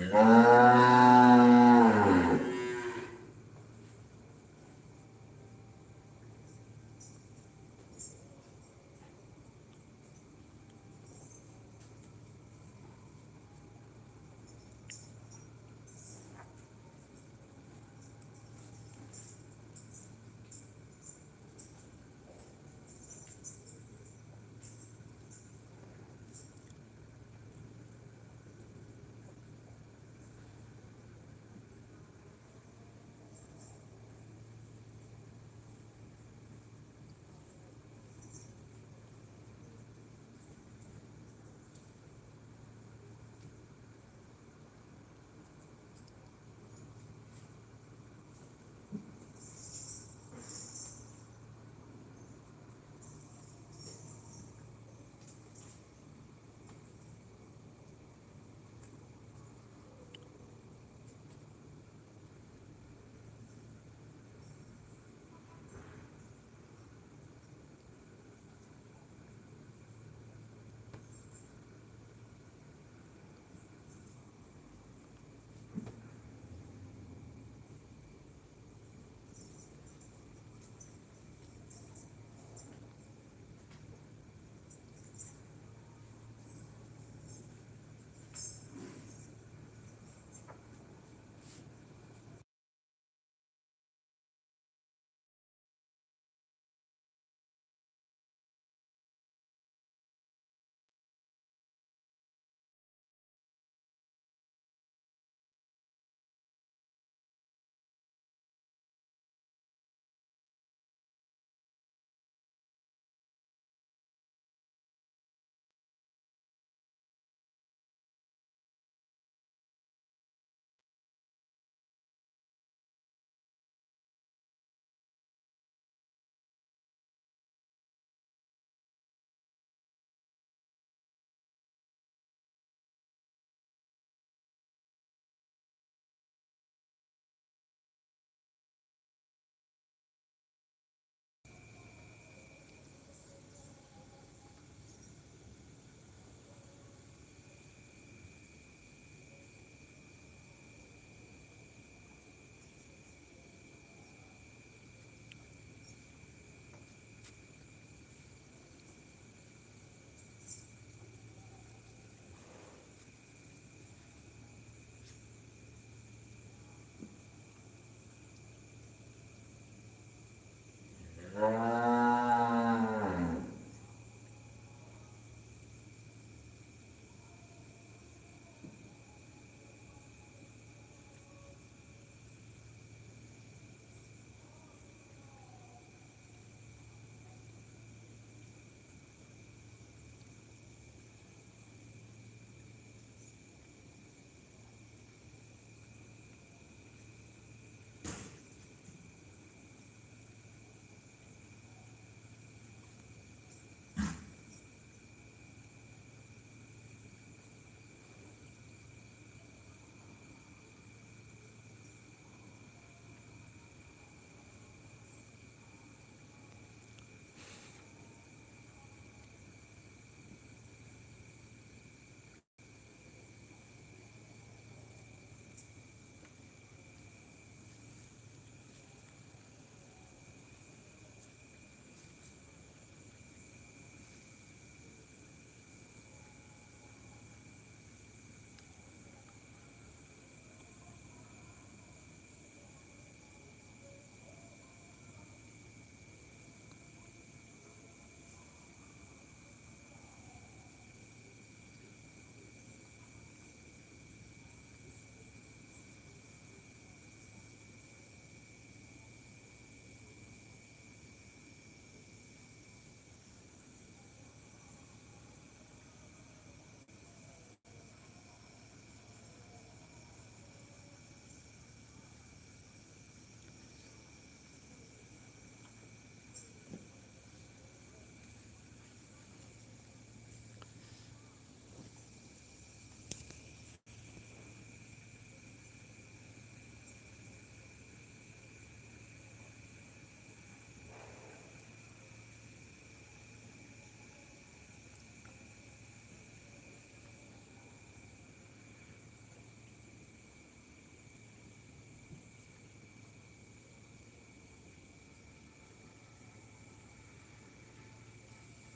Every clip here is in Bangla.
Yeah.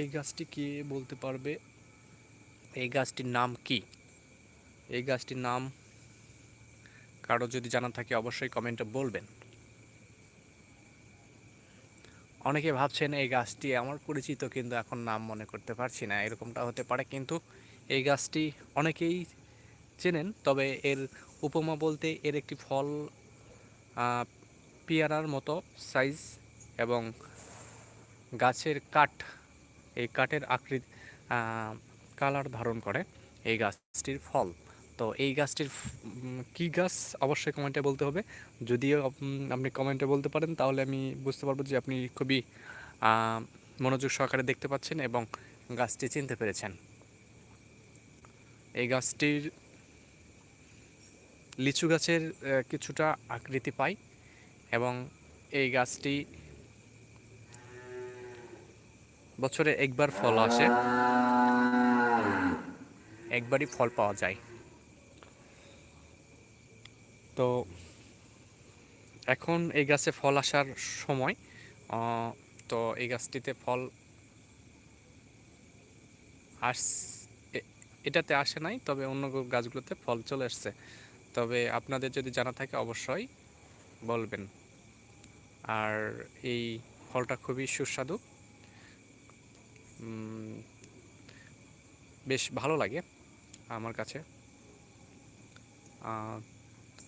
এই গাছটি কে বলতে পারবে? এই গাছটির নাম কি? এই গাছটির নাম কারও যদি জানা থাকে অবশ্যই কমেন্টে বলবেন। অনেকে ভাবছেন এই গাছটি আমার পরিচিত কিন্তু এখন নাম মনে করতে পারছি না, এরকমটা হতে পারে কিন্তু এই গাছটি অনেকেই চেনেন, তবে এর উপমা বলতে এর একটি ফল পেয়ারার মতো সাইজ এবং গাছের কাঠ এই কাঠের আকৃতি কালার ধারণ করে এই গাছটির ফল। তো এই গাছটির কি গাছ? অবশ্যই কমেন্টে বলতে হবে। যদিও আপনি কমেন্টে বলতে পারেন, তাহলে আমি বুঝতে পারব যে আপনি খুবই মনোযোগ সহকারে দেখতে পাচ্ছেন এবং গাছটি চিনতে পেরেছেন। এই গাছটির লিচু গাছের কিছুটা আকৃতি পাই এবং এই গাছটি বছরে একবার ফল আসে। একবারই ফল পাওয়া যায়। তো এখন এই গাছে ফল আসার সময় তো এই গাছটিতে ফল আস এটাতে আসে নাই, তবে অন্য গাছগুলোতে ফল চলে আসছে। তবে আপনাদের যদি জানা থাকে অবশ্যই বলবেন। আর এই ফলটা খুবই সুস্বাদু। বেশ ভালো লাগে আমার কাছে।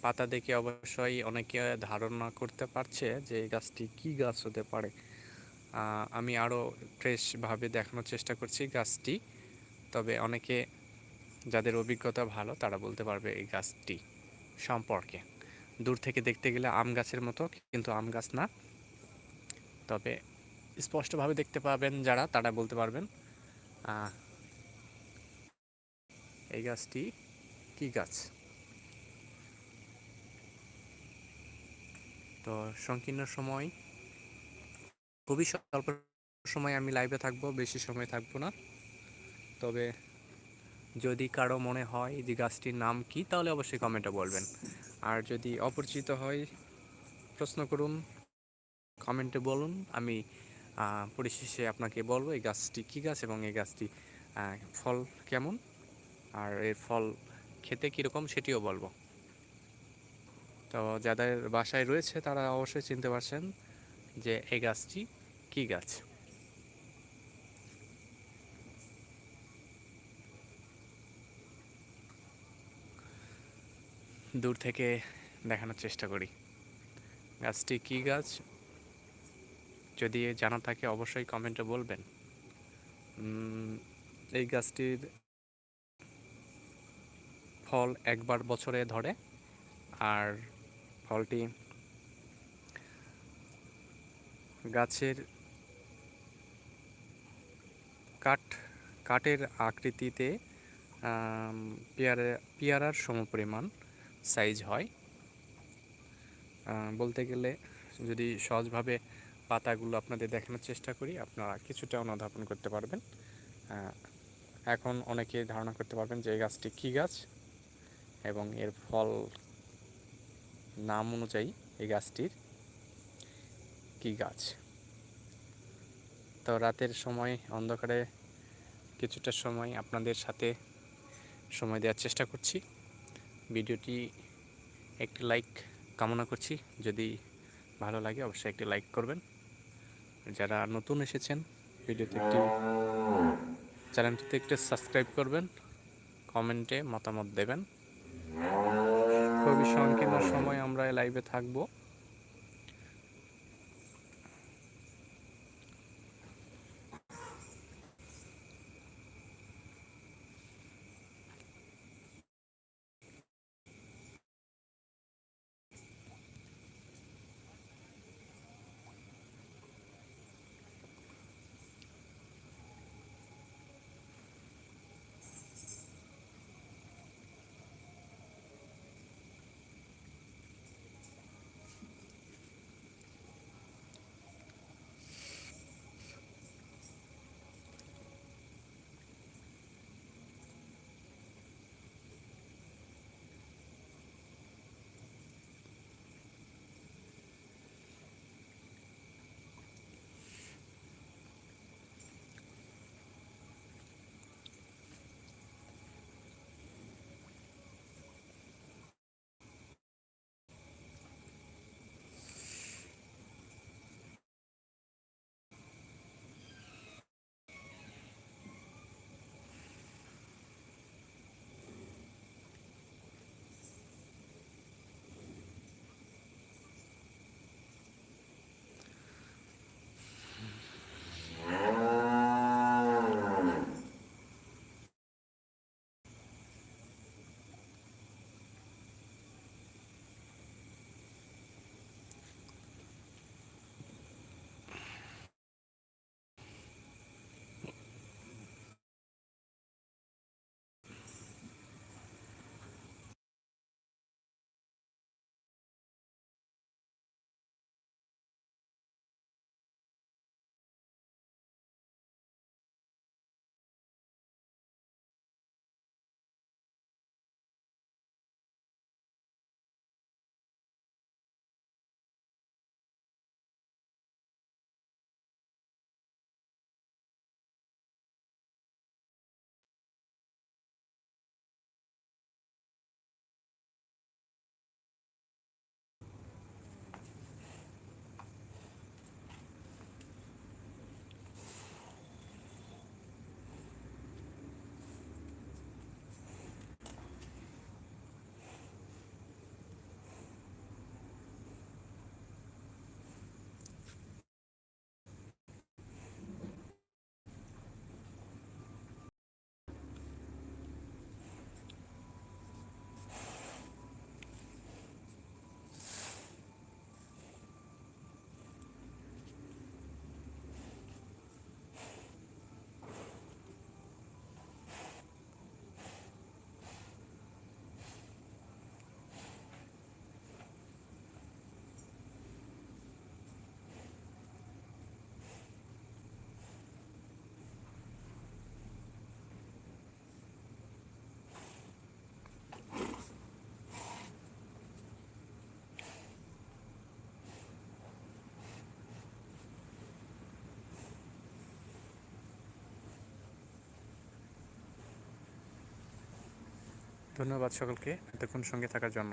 পাতা দেখে অবশ্যই অনেকে ধারণা করতে পারছে যে এই গাছটি কী গাছ হতে পারে। আমি আরও ফ্রেশভাবে দেখানোর চেষ্টা করছি গাছটি, তবে অনেকে যাদের অভিজ্ঞতা ভালো তারা বলতে পারবে এই গাছটি সম্পর্কে। দূর থেকে দেখতে গেলে আম গাছের মতো, কিন্তু আম গাছ না। তবে স্পষ্টভাবে দেখতে পাবেন যারা, তারা বলতে পারবেন। এই গাছটি কি গাছ? তো সংকীর্ণ সময়, খুবই স্বল্প সময় আমি লাইভে থাকব, বেশি সময় থাকব না। তবে যদি কারও মনে হয় যে গাছটির নাম কি, তাহলে অবশ্যই কমেন্টে বলবেন। আর যদি অপরিচিত হয়, প্রশ্ন করুন কমেন্টে বলুন, আমি পরিশেষে আপনাকে বলব এই গাছটি কী গাছ এবং এই গাছটি ফল কেমন? আর এর ফল খেতে কীরকম সেটিও বলব। তো যাদের বাসায় রয়েছে তারা অবশ্যই চিনতে পারছেন যে এই গাছটি কী গাছ। দূর থেকে দেখানোর চেষ্টা করি। গাছটি কী গাছ যদি জানা থাকে, অবশ্যই কমেন্টে বলবেন। এই গাছটির ফল একবার বছরে ধরে, আর ফলটি গাছের কাঠ, কাঠের আকৃতিতে পেয়ারা, পেয়ারার সমপরিমাণ সাইজ হয়। বলতে গেলে যদি সহজভাবে পাতাগুলো আপনাদের দেখানোর চেষ্টা করি, আপনারা কিছুটা অনুধাবন করতে পারবেন। এখন অনেকে ধারণা করতে পারবেন যে এই গাছটি কী গাছ এবং এর ফল নাম অনুযায়ী এই গাছটির কী গাছ। তো রাতের সময়, অন্ধকারে কিছুটা সময় আপনাদের সাথে সময় দেওয়ার চেষ্টা করছি। ভিডিওটি একটি লাইক কামনা করছি। যদি ভালো লাগে, অবশ্যই একটি লাইক করবেন। যারা নতুন এসেছেন, ভিডিওতে একটি চ্যানেলটিতে একটু সাবস্ক্রাইব করবেন, কমেন্টে মতামত দেবেন। খুবই সংকীর্ণ সময় আমরা লাইভে থাকব। ধন্যবাদ সকলকে এতক্ষণ সঙ্গে থাকার জন্য।